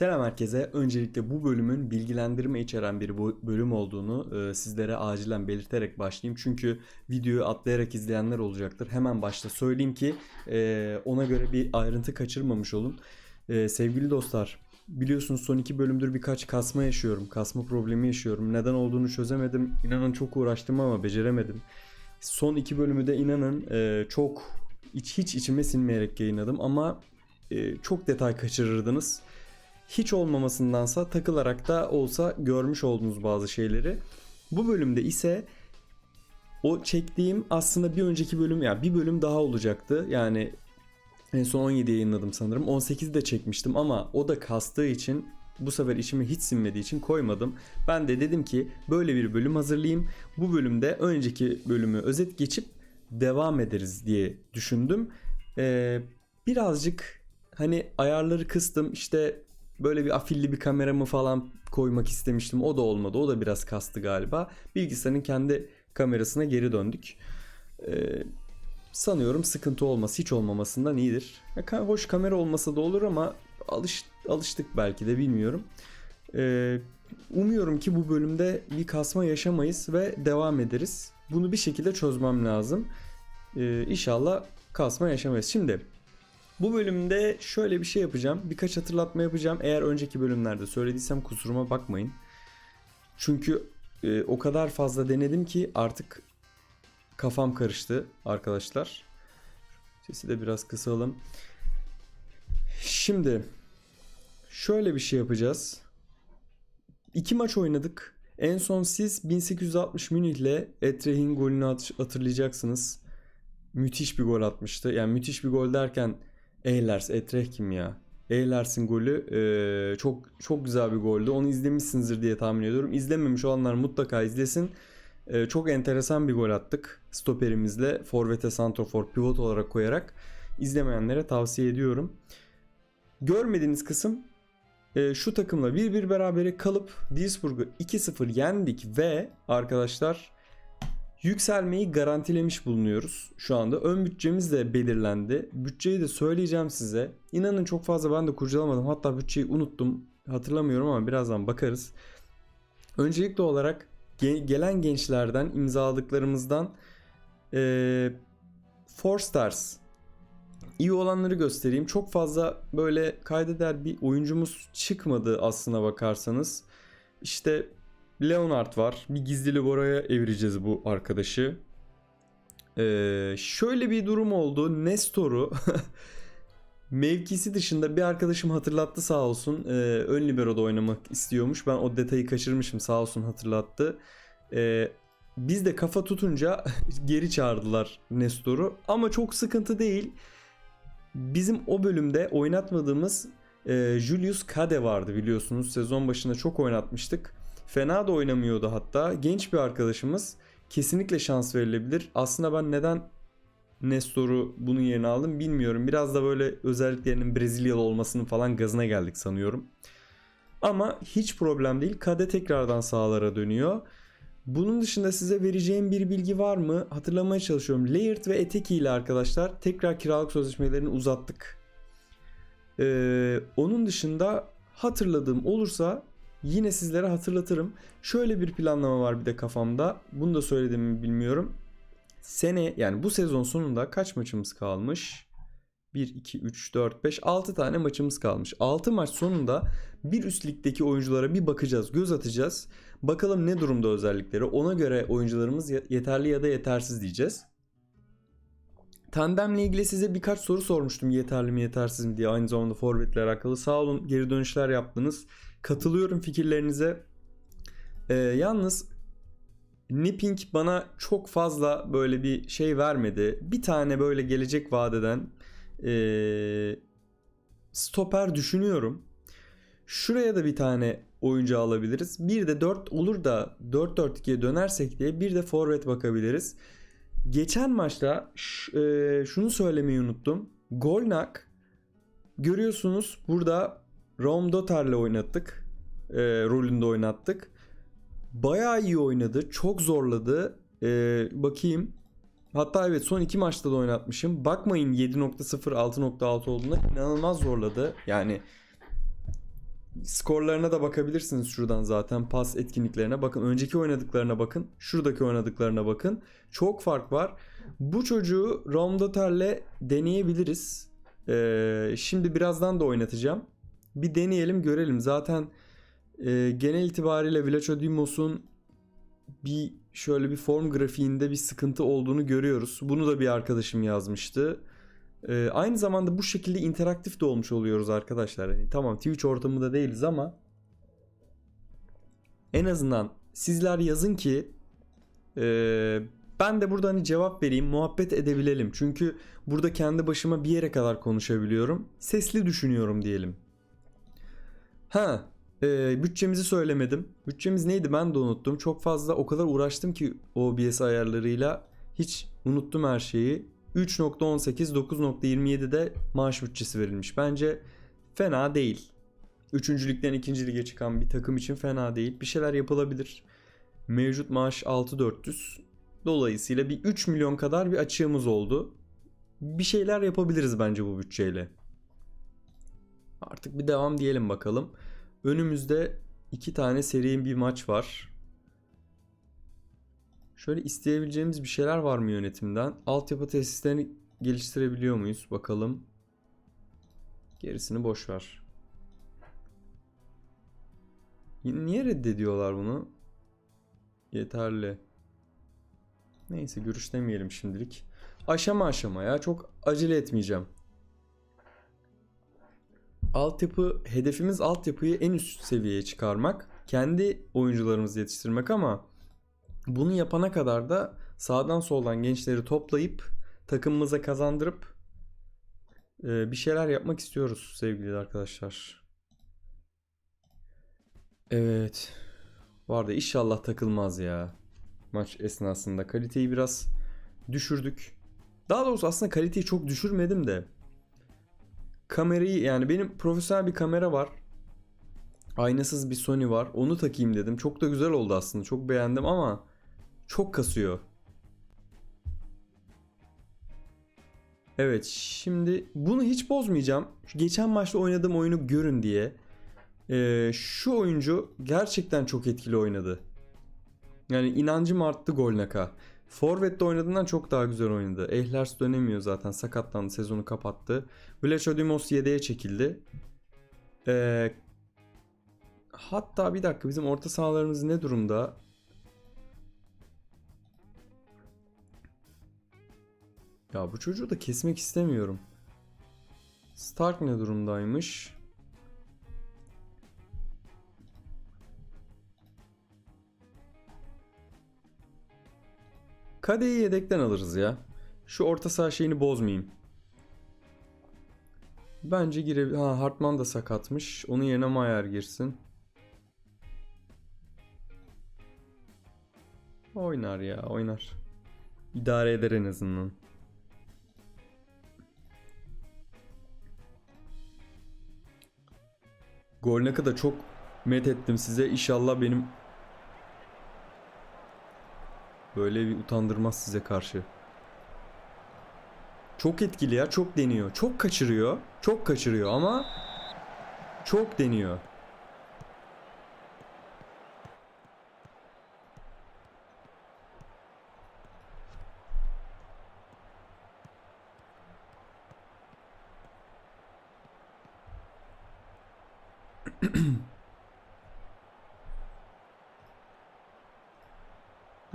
Selam herkese. Öncelikle bu bölümün bilgilendirme içeren bir bölüm olduğunu e, sizlere acilen belirterek başlayayım. Çünkü videoyu atlayarak izleyenler olacaktır. Hemen başta söyleyeyim ki e, ona göre bir ayrıntı kaçırmamış olun. E, sevgili dostlar, biliyorsunuz son iki bölümdür birkaç kasma yaşıyorum. Kasma problemi yaşıyorum. Neden olduğunu çözemedim. İnanın çok uğraştım ama beceremedim. Son iki bölümü de inanın çok hiç, hiç içime sinmeyerek yayınladım ama çok detay kaçırırdınız hiç olmamasındansa takılarak da olsa görmüş olduğunuz bazı şeyleri. Bu bölümde ise o çektiğim aslında bir önceki bölüm yani bir bölüm daha olacaktı. Yani en son 17 yayınladım sanırım. 18'de de çekmiştim ama o da kastığı için bu sefer içime hiç sinmediği için koymadım. Ben de dedim ki böyle bir bölüm hazırlayayım. Bu bölümde önceki bölümü özet geçip devam ederiz diye düşündüm. Ee, birazcık hani ayarları kıstım işte böyle bir afilli bir kameramı falan koymak istemiştim. O da olmadı. O da biraz kastı galiba. Bilgisayarın kendi kamerasına geri döndük. Ee, sanıyorum sıkıntı olması hiç olmamasından iyidir. Ya, hoş kamera olmasa da olur ama alış, alıştık belki de bilmiyorum. Ee, umuyorum ki bu bölümde bir kasma yaşamayız ve devam ederiz. Bunu bir şekilde çözmem lazım. Ee, inşallah kasma yaşamayız. Şimdi bu bölümde şöyle bir şey yapacağım. Birkaç hatırlatma yapacağım. Eğer önceki bölümlerde söylediysem kusuruma bakmayın. Çünkü e, o kadar fazla denedim ki artık kafam karıştı arkadaşlar. Sesi de biraz kısalım. Şimdi şöyle bir şey yapacağız. İki maç oynadık. En son siz 1860 Münih'le Etreh'in golünü hat- hatırlayacaksınız. Müthiş bir gol atmıştı. Yani müthiş bir gol derken Ehlers, Etreh kim ya? Ehlers'in golü e, çok çok güzel bir goldü. Onu izlemişsinizdir diye tahmin ediyorum. İzlememiş olanlar mutlaka izlesin. E, çok enteresan bir gol attık. Stoperimizle Forvet'e Santrofor pivot olarak koyarak izlemeyenlere tavsiye ediyorum. Görmediğiniz kısım e, şu takımla 1-1 berabere kalıp Duisburg'u 2-0 yendik ve arkadaşlar yükselmeyi garantilemiş bulunuyoruz şu anda. Ön bütçemiz de belirlendi. Bütçeyi de söyleyeceğim size. İnanın çok fazla ben de kurcalamadım. Hatta bütçeyi unuttum. Hatırlamıyorum ama birazdan bakarız. Öncelikli olarak ge- gelen gençlerden imzaladıklarımızdan eee Four Stars iyi olanları göstereyim. Çok fazla böyle kaydeder bir oyuncumuz çıkmadı aslına bakarsanız. İşte Leonard var. Bir gizli Bora'ya evireceğiz bu arkadaşı. Ee, şöyle bir durum oldu. Nestor'u mevkisi dışında bir arkadaşım hatırlattı sağ olsun. Ee, ön libero'da oynamak istiyormuş. Ben o detayı kaçırmışım sağ olsun hatırlattı. Ee, biz de kafa tutunca geri çağırdılar Nestor'u. Ama çok sıkıntı değil. Bizim o bölümde oynatmadığımız e, Julius Kade vardı biliyorsunuz. Sezon başında çok oynatmıştık. Fena da oynamıyordu hatta. Genç bir arkadaşımız. Kesinlikle şans verilebilir. Aslında ben neden Nestor'u bunun yerine aldım bilmiyorum. Biraz da böyle özelliklerinin Brezilyalı olmasının falan gazına geldik sanıyorum. Ama hiç problem değil. Kade tekrardan sahalara dönüyor. Bunun dışında size vereceğim bir bilgi var mı? Hatırlamaya çalışıyorum. Layered ve Eteki ile arkadaşlar tekrar kiralık sözleşmelerini uzattık. Ee, onun dışında hatırladığım olursa yine sizlere hatırlatırım. Şöyle bir planlama var bir de kafamda. Bunu da söylediğimi bilmiyorum. Sene yani bu sezon sonunda kaç maçımız kalmış? 1, 2, 3, 4, 5, 6 tane maçımız kalmış. 6 maç sonunda bir üst ligdeki oyunculara bir bakacağız, göz atacağız. Bakalım ne durumda özellikleri. Ona göre oyuncularımız yeterli ya da yetersiz diyeceğiz. Tandemle ilgili size birkaç soru sormuştum yeterli mi yetersiz mi diye aynı zamanda forvetle alakalı. Sağ olun geri dönüşler yaptınız. Katılıyorum fikirlerinize. Ee, yalnız Nipping bana çok fazla böyle bir şey vermedi. Bir tane böyle gelecek vadeden ee, stoper düşünüyorum. Şuraya da bir tane oyuncu alabiliriz. Bir de 4 olur da 4-4-2'ye dönersek diye bir de forvet bakabiliriz. Geçen maçta e, şunu söylemeyi unuttum. Golnak görüyorsunuz burada Rom Dotter'le oynattık. E, rolünde oynattık. Bayağı iyi oynadı. Çok zorladı. E, bakayım. Hatta evet son iki maçta da oynatmışım. Bakmayın 7.0 6.6 olduğuna inanılmaz zorladı. Yani Skorlarına da bakabilirsiniz şuradan zaten pas etkinliklerine. Bakın önceki oynadıklarına bakın. Şuradaki oynadıklarına bakın. Çok fark var. Bu çocuğu Raumdoter'le deneyebiliriz. Ee, şimdi birazdan da oynatacağım. Bir deneyelim görelim. Zaten e, genel itibariyle Vlacho Dimos'un bir şöyle bir form grafiğinde bir sıkıntı olduğunu görüyoruz. Bunu da bir arkadaşım yazmıştı. Ee, aynı zamanda bu şekilde interaktif de olmuş oluyoruz arkadaşlar. Hani tamam Twitch ortamında değiliz ama en azından sizler yazın ki e, ben de burada hani cevap vereyim, muhabbet edebilelim. Çünkü burada kendi başıma bir yere kadar konuşabiliyorum. Sesli düşünüyorum diyelim. Ha, e, bütçemizi söylemedim. Bütçemiz neydi ben de unuttum. Çok fazla o kadar uğraştım ki OBS ayarlarıyla hiç unuttum her şeyi. 3.18 9.27'de maaş bütçesi verilmiş. Bence fena değil. Üçüncülükten ikinci lige çıkan bir takım için fena değil. Bir şeyler yapılabilir. Mevcut maaş 6400. Dolayısıyla bir 3 milyon kadar bir açığımız oldu. Bir şeyler yapabiliriz bence bu bütçeyle. Artık bir devam diyelim bakalım. Önümüzde iki tane seri bir maç var. Şöyle isteyebileceğimiz bir şeyler var mı yönetimden? Altyapı tesislerini geliştirebiliyor muyuz? Bakalım. Gerisini boş ver. Niye reddediyorlar bunu? Yeterli. Neyse görüşlemeyelim şimdilik. Aşama aşama ya çok acele etmeyeceğim. Altyapı hedefimiz altyapıyı en üst seviyeye çıkarmak. Kendi oyuncularımızı yetiştirmek ama bunu yapana kadar da sağdan soldan gençleri toplayıp takımımıza kazandırıp e, bir şeyler yapmak istiyoruz sevgili arkadaşlar. Evet. Var da inşallah takılmaz ya. Maç esnasında kaliteyi biraz düşürdük. Daha doğrusu aslında kaliteyi çok düşürmedim de. Kamerayı yani benim profesyonel bir kamera var. Aynasız bir Sony var. Onu takayım dedim. Çok da güzel oldu aslında. Çok beğendim ama çok kasıyor. Evet şimdi bunu hiç bozmayacağım. Geçen maçta oynadığım oyunu görün diye. Ee, şu oyuncu gerçekten çok etkili oynadı. Yani inancım arttı Golnaka. Forvet'te oynadığından çok daha güzel oynadı. Ehlers dönemiyor zaten. Sakatlandı. Sezonu kapattı. Vlacho Dimos yedeğe çekildi. Ee, hatta bir dakika bizim orta sahalarımız ne durumda? Ya bu çocuğu da kesmek istemiyorum. Stark ne durumdaymış? Kadeyi yedekten alırız ya. Şu orta saha şeyini bozmayayım. Bence gire... Ha Hartman da sakatmış. Onun yerine Mayer girsin. Oynar ya oynar. İdare eder en azından. Golnak'ı da çok met ettim size. İnşallah benim böyle bir utandırmaz size karşı. Çok etkili ya, çok deniyor. Çok kaçırıyor. Çok kaçırıyor ama çok deniyor.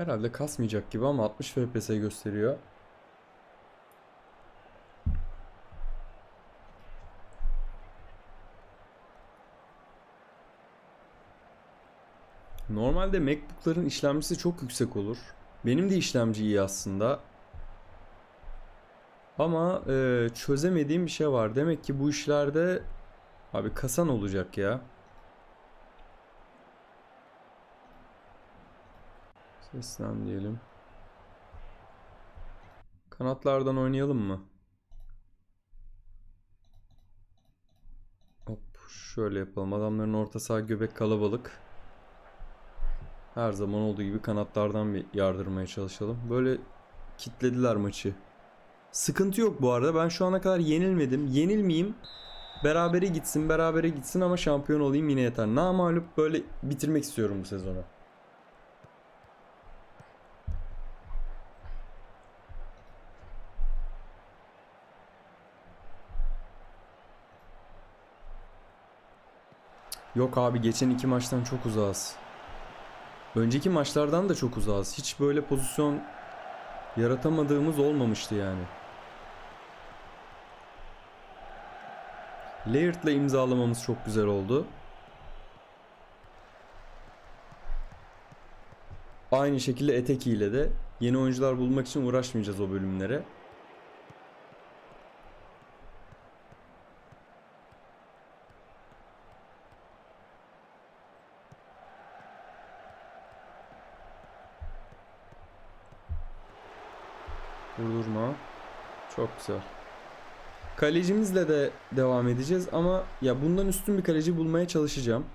Herhalde kasmayacak gibi ama 60 FPS gösteriyor. Normalde MacBook'ların işlemcisi çok yüksek olur. Benim de işlemci iyi aslında. Ama e, çözemediğim bir şey var. Demek ki bu işlerde abi kasan olacak ya. Seslen diyelim. Kanatlardan oynayalım mı? Hop şöyle yapalım. Adamların orta saha göbek kalabalık. Her zaman olduğu gibi kanatlardan bir yardırmaya çalışalım. Böyle kitlediler maçı. Sıkıntı yok bu arada. Ben şu ana kadar yenilmedim. Yenilmeyeyim. Berabere gitsin, berabere gitsin ama şampiyon olayım yine yeter. Namalup böyle bitirmek istiyorum bu sezonu. Yok abi geçen iki maçtan çok uzağız. Önceki maçlardan da çok uzağız. Hiç böyle pozisyon yaratamadığımız olmamıştı yani. Laird'la imzalamamız çok güzel oldu. Aynı şekilde Eteki ile de yeni oyuncular bulmak için uğraşmayacağız o bölümlere. Çok güzel. Kalecimizle de devam edeceğiz ama ya bundan üstün bir kaleci bulmaya çalışacağım.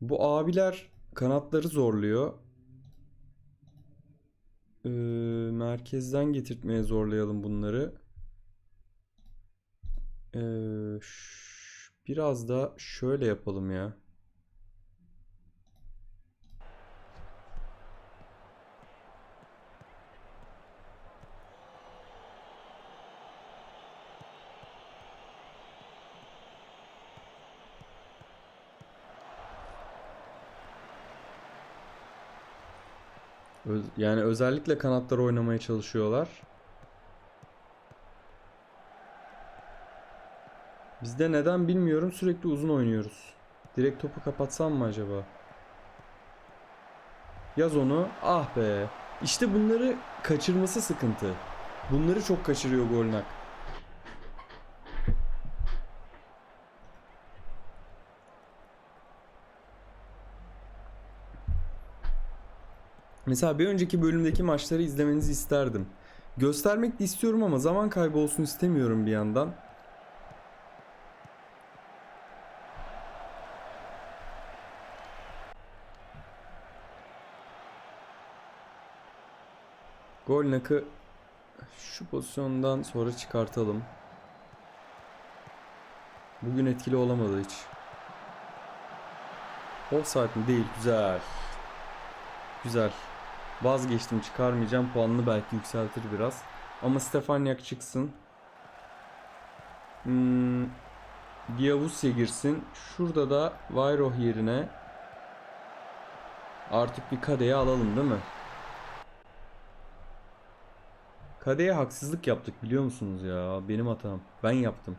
Bu abiler kanatları zorluyor. Ee, merkezden getirtmeye zorlayalım bunları. Ee, biraz da şöyle yapalım ya. Yani özellikle kanatlar oynamaya çalışıyorlar. Biz de neden bilmiyorum sürekli uzun oynuyoruz. Direkt topu kapatsam mı acaba? Yaz onu. Ah be. İşte bunları kaçırması sıkıntı. Bunları çok kaçırıyor Golnak. Mesela bir önceki bölümdeki maçları izlemenizi isterdim. Göstermek de istiyorum ama zaman kaybı olsun istemiyorum bir yandan. Golnak'ı şu pozisyondan sonra çıkartalım. Bugün etkili olamadı hiç. Offside mi? Değil. Güzel. Güzel. Vazgeçtim çıkarmayacağım. Puanını belki yükseltir biraz. Ama Stefaniak çıksın. Hmm, Diavusya girsin. Şurada da Vayroh yerine artık bir kadeye alalım değil mi? Kadeye haksızlık yaptık biliyor musunuz ya? Benim hatam. Ben yaptım.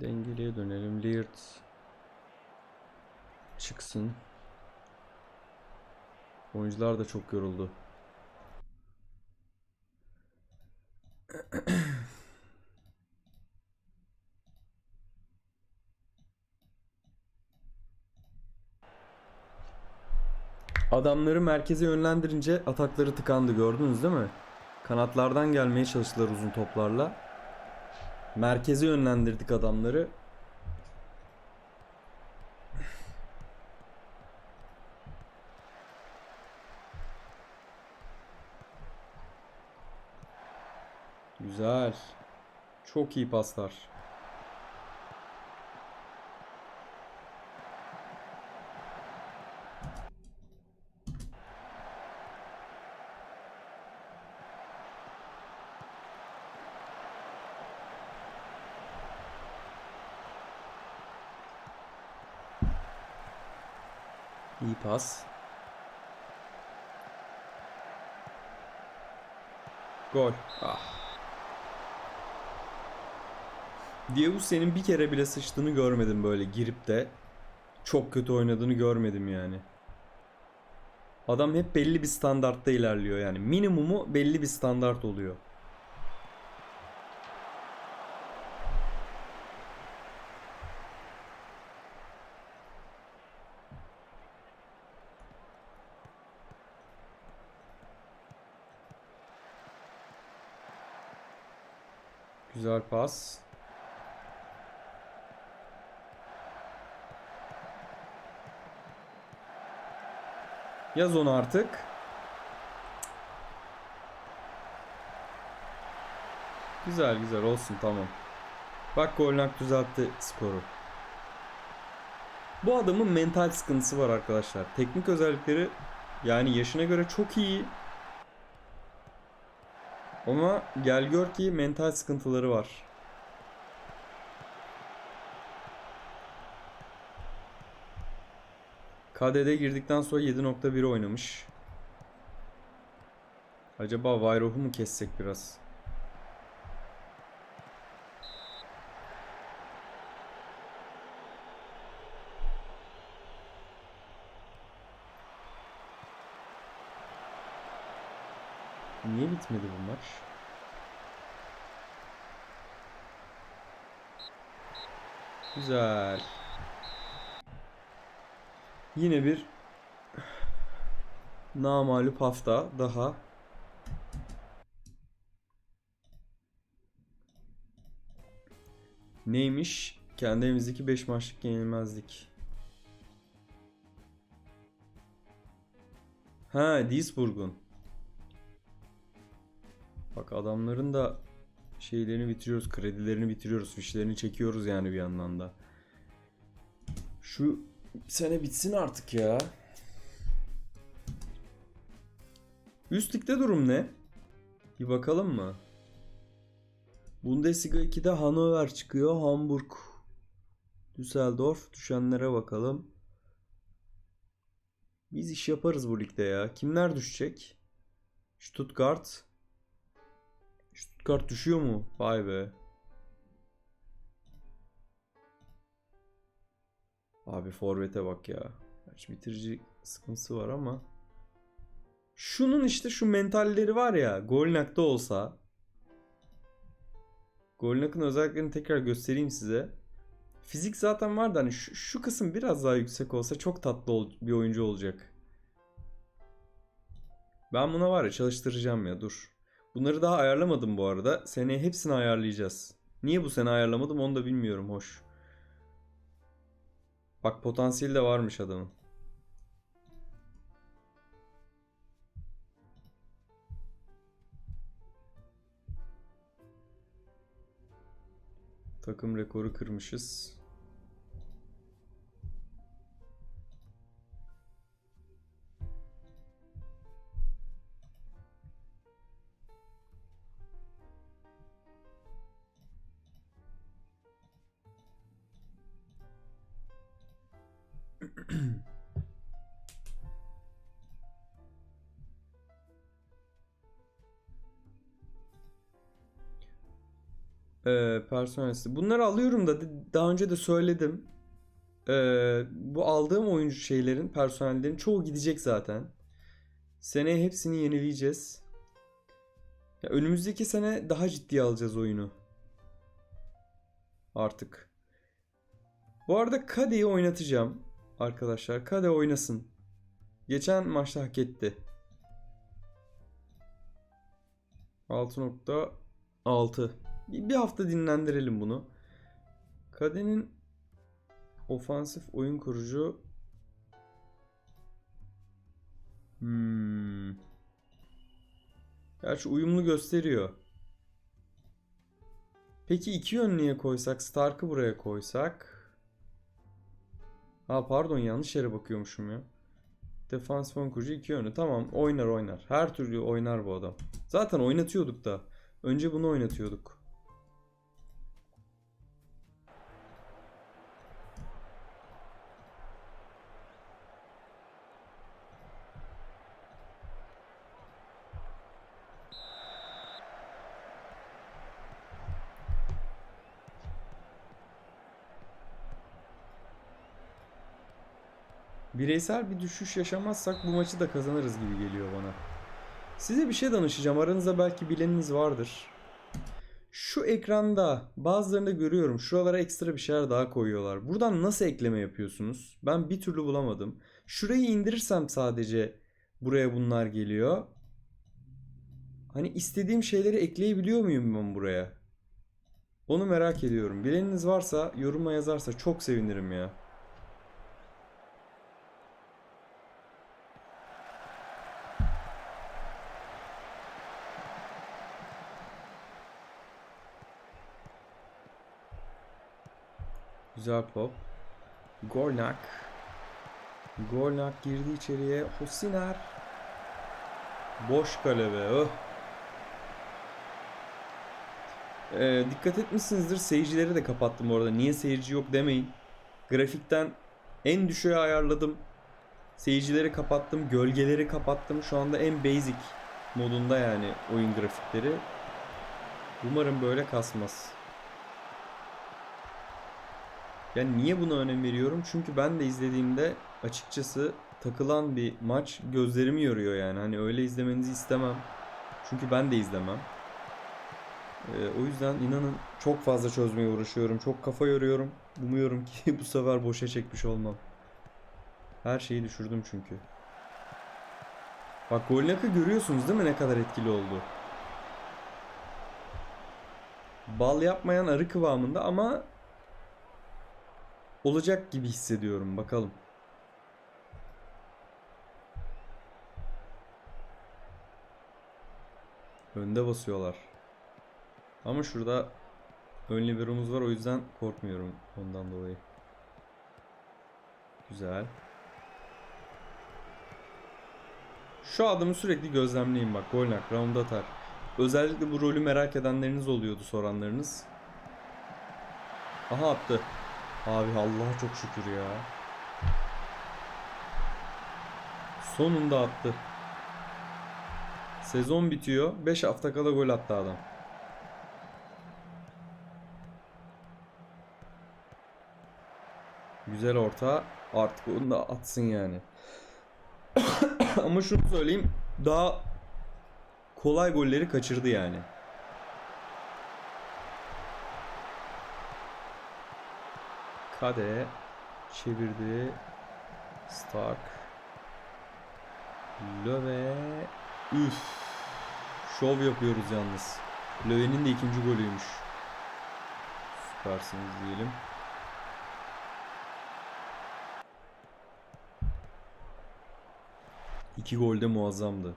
Dengeliye dönelim. Leard çıksın. Oyuncular da çok yoruldu. Adamları merkeze yönlendirince atakları tıkandı gördünüz değil mi? Kanatlardan gelmeye çalıştılar uzun toplarla. Merkeze yönlendirdik adamları. Güzel. Çok iyi paslar. İyi pas. Gol. Ah. Diabusse'nin bir kere bile sıçtığını görmedim böyle girip de çok kötü oynadığını görmedim yani. Adam hep belli bir standartta ilerliyor yani. Minimumu belli bir standart oluyor. Güzel pas. Yaz onu artık. Güzel güzel olsun tamam. Bak Golnak düzeltti skoru. Bu adamın mental sıkıntısı var arkadaşlar. Teknik özellikleri yani yaşına göre çok iyi. Ama gel gör ki mental sıkıntıları var. KD'de girdikten sonra 7.1 oynamış. Acaba Vayroh'u mu kessek biraz? Niye bitmedi bu maç? Güzel. Yine bir namalup hafta daha. Neymiş? Kendi evimizdeki 5 maçlık yenilmezlik. Ha, Duisburg'un. Bak adamların da şeylerini bitiriyoruz, kredilerini bitiriyoruz, fişlerini çekiyoruz yani bir yandan da. Şu sene bitsin artık ya. Üst ligde durum ne? Bir bakalım mı? Bundesliga 2'de Hannover çıkıyor, Hamburg, Düsseldorf. Düşenlere bakalım. Biz iş yaparız bu ligde ya. Kimler düşecek? Stuttgart. Stuttgart düşüyor mu? Vay be. Abi forvete bak ya. Gerçi bitirici sıkıntısı var ama. Şunun işte şu mentalleri var ya. Golnak'ta olsa. Golnak'ın özelliklerini tekrar göstereyim size. Fizik zaten vardı hani şu, şu kısım biraz daha yüksek olsa çok tatlı ol- bir oyuncu olacak. Ben buna var ya çalıştıracağım ya dur. Bunları daha ayarlamadım bu arada. Seneye hepsini ayarlayacağız. Niye bu sene ayarlamadım onu da bilmiyorum hoş. Bak potansiyeli de varmış adamın. Takım rekoru kırmışız. Ee, personel liste. Bunları alıyorum da daha önce de söyledim. Ee, bu aldığım oyuncu şeylerin, personellerin çoğu gidecek zaten. Seneye hepsini yenileyeceğiz. Ya önümüzdeki sene daha ciddiye alacağız oyunu. Artık. Bu arada Kade'yi oynatacağım arkadaşlar. Kade oynasın. Geçen maçta hak etti. 6.6 bir bir hafta dinlendirelim bunu. Kade'nin ofansif oyun kurucu hmm. Gerçi uyumlu gösteriyor. Peki iki yönlüye koysak, Stark'ı buraya koysak. Ha pardon yanlış yere bakıyormuşum ya. Defans oyun kurucu iki yönlü. Tamam oynar oynar. Her türlü oynar bu adam. Zaten oynatıyorduk da. Önce bunu oynatıyorduk. Bireysel bir düşüş yaşamazsak bu maçı da kazanırız gibi geliyor bana. Size bir şey danışacağım. Aranızda belki bileniniz vardır. Şu ekranda bazılarında görüyorum. Şuralara ekstra bir şeyler daha koyuyorlar. Buradan nasıl ekleme yapıyorsunuz? Ben bir türlü bulamadım. Şurayı indirirsem sadece buraya bunlar geliyor. Hani istediğim şeyleri ekleyebiliyor muyum ben buraya? Onu merak ediyorum. Bileniniz varsa yoruma yazarsa çok sevinirim ya. Güzel pop. Gornak. Gornak girdi içeriye. Hosiner. Boş kale be. öh. Ee, dikkat etmişsinizdir. Seyircileri de kapattım orada. Niye seyirci yok demeyin. Grafikten en düşüğe ayarladım. Seyircileri kapattım. Gölgeleri kapattım. Şu anda en basic modunda yani oyun grafikleri. Umarım böyle kasmaz. Yani niye buna önem veriyorum? Çünkü ben de izlediğimde açıkçası takılan bir maç gözlerimi yoruyor yani. Hani öyle izlemenizi istemem. Çünkü ben de izlemem. Ee, o yüzden inanın çok fazla çözmeye uğraşıyorum. Çok kafa yoruyorum. Umuyorum ki bu sefer boşa çekmiş olmam. Her şeyi düşürdüm çünkü. Bak Golnak'ı görüyorsunuz değil mi ne kadar etkili oldu? Bal yapmayan arı kıvamında ama olacak gibi hissediyorum. Bakalım. Önde basıyorlar. Ama şurada ön liberomuz var o yüzden korkmuyorum ondan dolayı. Güzel. Şu adamı sürekli gözlemleyin bak. Golnak, round atar. Özellikle bu rolü merak edenleriniz oluyordu soranlarınız. Aha attı. Abi Allah çok şükür ya. Sonunda attı. Sezon bitiyor. 5 hafta kala gol attı adam. Güzel orta. Artık onu da atsın yani. Ama şunu söyleyeyim. Daha kolay golleri kaçırdı yani. Kade çevirdi. Stark. Löwe. Üf. Şov yapıyoruz yalnız. Löwe'nin de ikinci golüymüş. Süpersiniz diyelim. İki gol de muazzamdı.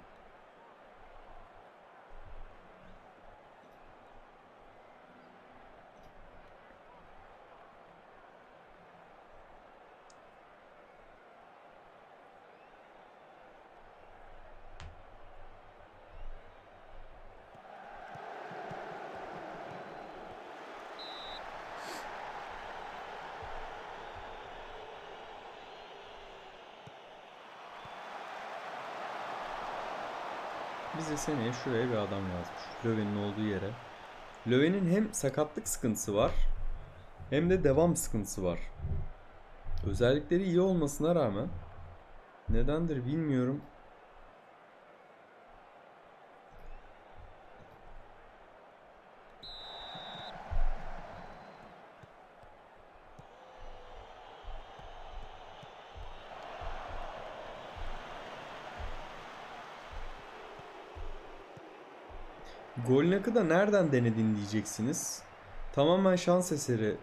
Seneye şuraya bir adam yazmış. Löwen'in olduğu yere. Löwen'in hem sakatlık sıkıntısı var hem de devam sıkıntısı var. Özellikleri iyi olmasına rağmen nedendir bilmiyorum. Golnak'ı da nereden denedin diyeceksiniz. Tamamen şans eseri.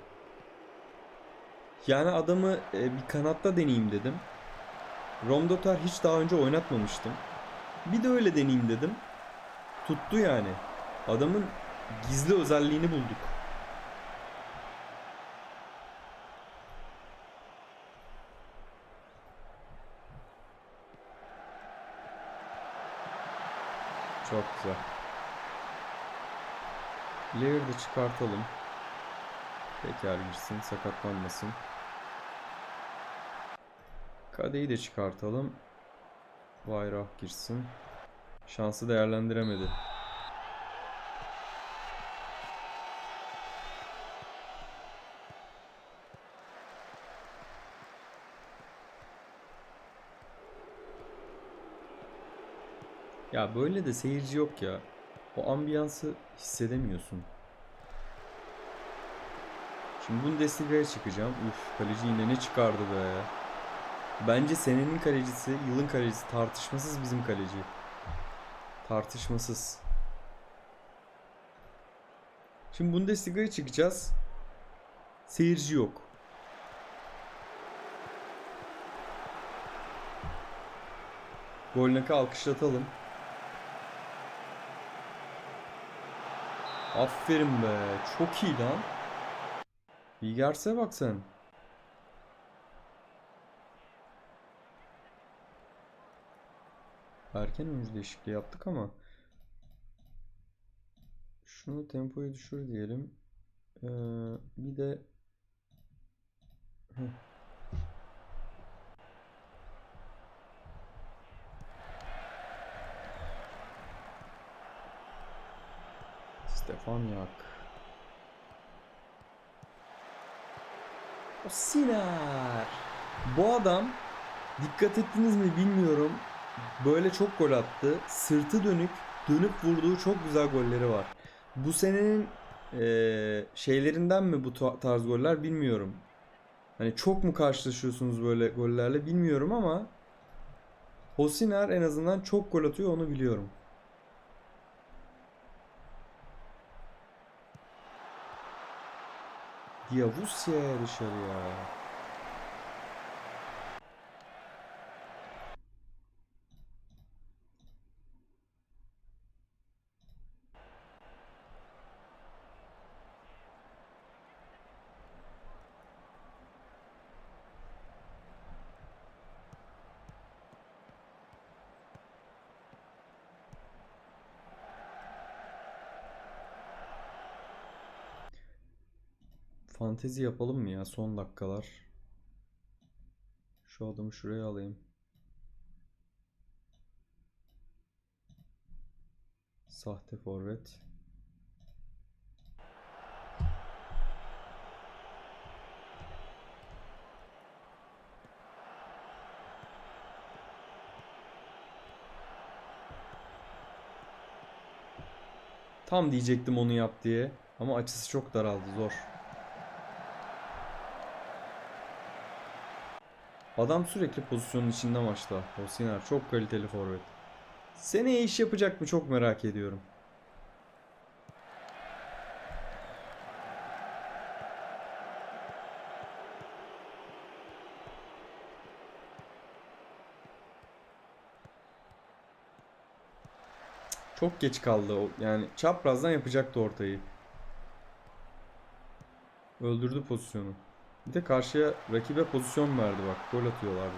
Yani adamı e, bir kanatta deneyeyim dedim. Romdotar hiç daha önce oynatmamıştım. Bir de öyle deneyeyim dedim. Tuttu yani. Adamın gizli özelliğini bulduk. Çok güzel. Layer'ı çıkartalım. Tekrar girsin, sakatlanmasın. Kadeyi de çıkartalım. Vayrah girsin. Şansı değerlendiremedi. Ya böyle de seyirci yok ya. O ambiyansı hissedemiyorsun. Şimdi Bundesliga'ya çıkacağım. Uf kaleci yine ne çıkardı be. Bence senenin kalecisi, yılın kalecisi tartışmasız bizim kaleci. Tartışmasız. Şimdi Bundesliga'ya çıkacağız. Seyirci yok. Golnak'ı alkışlatalım. Aferin be. Çok iyi lan. Vigers'e bak sen. Erken oyuncu değişikliği yaptık ama şunu tempoyu düşür diyelim. Ee, bir de Heh. Stefaniak. O Siner. Bu adam dikkat ettiniz mi bilmiyorum. Böyle çok gol attı. Sırtı dönük, dönüp vurduğu çok güzel golleri var. Bu senenin eee, şeylerinden mi bu ta- tarz goller bilmiyorum. Hani çok mu karşılaşıyorsunuz böyle gollerle bilmiyorum ama Hosiner en azından çok gol atıyor onu biliyorum. Diavusya dışarıya. Fantezi yapalım mı ya son dakikalar? Şu adamı şuraya alayım. Sahte forvet. Tam diyecektim onu yap diye. Ama açısı çok daraldı zor. Adam sürekli pozisyonun içinde maçta. Hosiner çok kaliteli forvet. Seneye iş yapacak mı çok merak ediyorum. Çok geç kaldı. Yani çaprazdan yapacaktı ortayı. Öldürdü pozisyonu. Bir de karşıya rakibe pozisyon verdi bak. Gol atıyorlardı.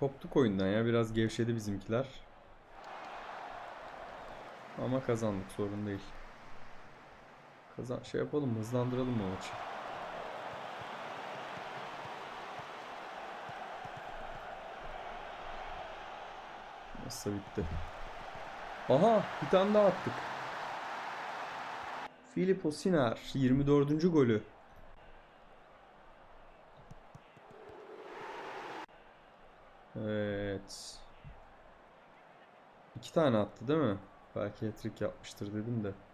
Koptuk oyundan ya. Biraz gevşedi bizimkiler. Ama kazandık. Sorun değil. Kazan şey yapalım? Hızlandıralım mı maçı? Nasıl bitti? Aha bir tane daha attık. Filippo Sinar 24. golü. Evet. İki tane attı değil mi? Belki hat-trick yapmıştır dedim de.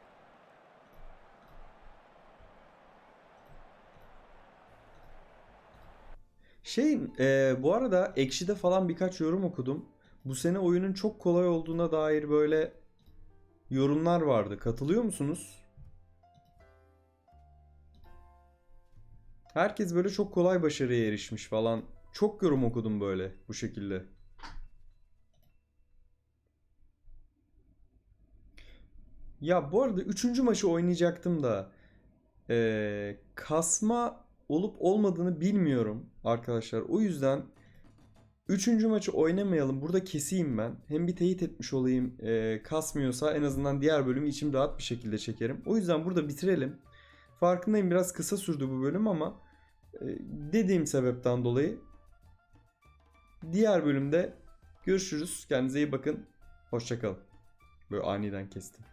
Şey, e, bu arada Ekşi'de falan birkaç yorum okudum. Bu sene oyunun çok kolay olduğuna dair böyle yorumlar vardı. Katılıyor musunuz? Herkes böyle çok kolay başarıya erişmiş falan. Çok yorum okudum böyle bu şekilde. Ya bu arada üçüncü maçı oynayacaktım da eee, kasma olup olmadığını bilmiyorum arkadaşlar. O yüzden üçüncü maçı oynamayalım. Burada keseyim ben. Hem bir teyit etmiş olayım. eee, kasmıyorsa en azından diğer bölümü içim rahat bir şekilde çekerim. O yüzden burada bitirelim. Farkındayım biraz kısa sürdü bu bölüm ama eee, dediğim sebepten dolayı diğer bölümde görüşürüz. Kendinize iyi bakın. Hoşçakalın. Böyle aniden kestim.